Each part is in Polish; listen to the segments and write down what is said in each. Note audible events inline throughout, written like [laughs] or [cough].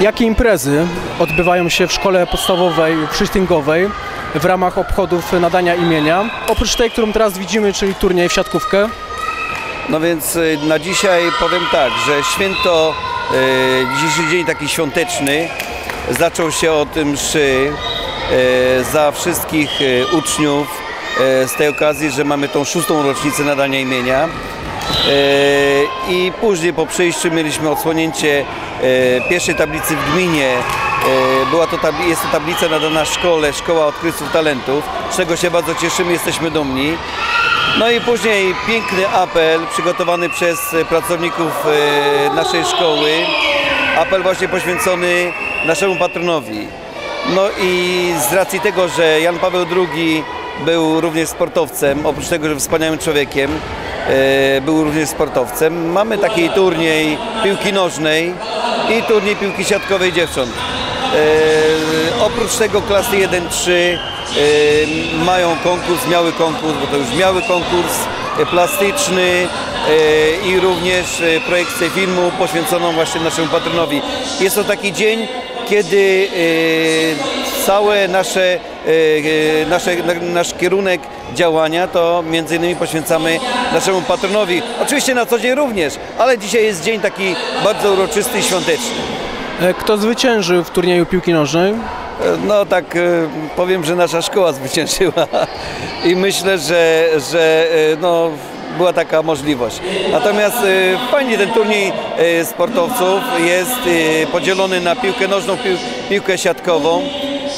Jakie imprezy odbywają się w szkole podstawowej Krzysztyngowej w ramach obchodów nadania imienia? Oprócz tej, którą teraz widzimy, czyli turniej w siatkówkę. No więc y, na dzisiaj powiem tak, że święto, y, dzisiejszy dzień taki świąteczny zaczął się od mszy y, za wszystkich uczniów z tej okazji, że mamy tą szóstą rocznicę nadania imienia. Y, I później po przyjściu mieliśmy odsłonięcie y, pierwszej tablicy w gminie. Y, Była to jest to tablica nadana szkole, Szkoła Odkrywców Talentów, z czego się bardzo cieszymy, jesteśmy dumni. No i później piękny apel przygotowany przez pracowników naszej szkoły. Apel właśnie poświęcony naszemu patronowi. No i z racji tego, że Jan Paweł II był również sportowcem, oprócz tego, że wspaniałym człowiekiem, był również sportowcem, mamy taki turniej piłki nożnej i turniej piłki siatkowej dziewcząt. E, oprócz tego klasy 1-3 e, mają konkurs, miały konkurs, bo to już miały konkurs e, plastyczny e, i również e, projekcję filmu poświęconą właśnie naszemu patronowi. Jest to taki dzień, kiedy e, całe nasze, e, e, nasze, na- nasz kierunek działania to między innymi poświęcamy naszemu patronowi. Oczywiście na co dzień również, ale dzisiaj jest dzień taki bardzo uroczysty i świąteczny. E, Kto zwyciężył w turnieju piłki nożnej? No tak powiem, że nasza szkoła zwyciężyła [laughs] i myślę, że, że no, była taka możliwość. Natomiast fajnie ten turniej sportowców jest podzielony na piłkę nożną, pił, piłkę siatkową.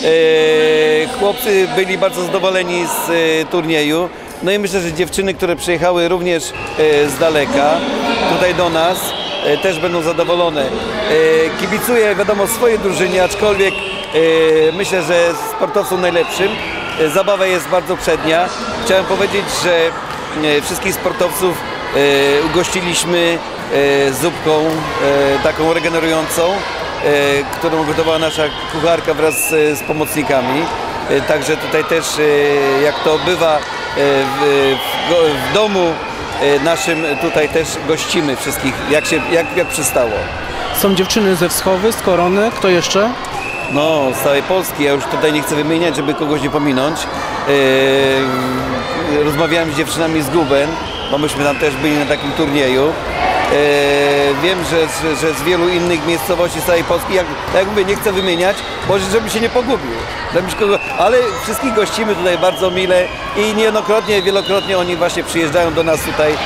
E, Chłopcy byli bardzo zadowoleni z e, turnieju. No i myślę, że dziewczyny, które przyjechały również e, z daleka tutaj do nas, też będą zadowolone. Kibicuję, wiadomo, swojej drużynie, aczkolwiek myślę, że sportowcom najlepszym. Zabawa jest bardzo przednia. Chciałem powiedzieć, że wszystkich sportowców ugościliśmy zupką taką regenerującą, którą gotowała nasza kucharka wraz z, z pomocnikami. E, Także tutaj też, e, jak to bywa e, w, w, w domu e, naszym, tutaj też gościmy wszystkich, jak, się, jak, jak przystało. Są dziewczyny ze Wschowy, z Korony. Kto jeszcze? No, z całej Polski, ja już tutaj nie chcę wymieniać, żeby kogoś nie pominąć. E, rozmawiałem z dziewczynami z Guben, bo myśmy tam też byli na takim turnieju. E, wiem, że, że, że z wielu innych miejscowości z całej Polski, jak, jak mówię, nie chcę wymieniać, może żebym się nie pogubił. Ale wszystkich gościmy tutaj bardzo mile i niejednokrotnie, wielokrotnie oni właśnie przyjeżdżają do nas tutaj e,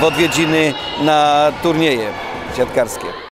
w odwiedziny na turnieje siatkarskie.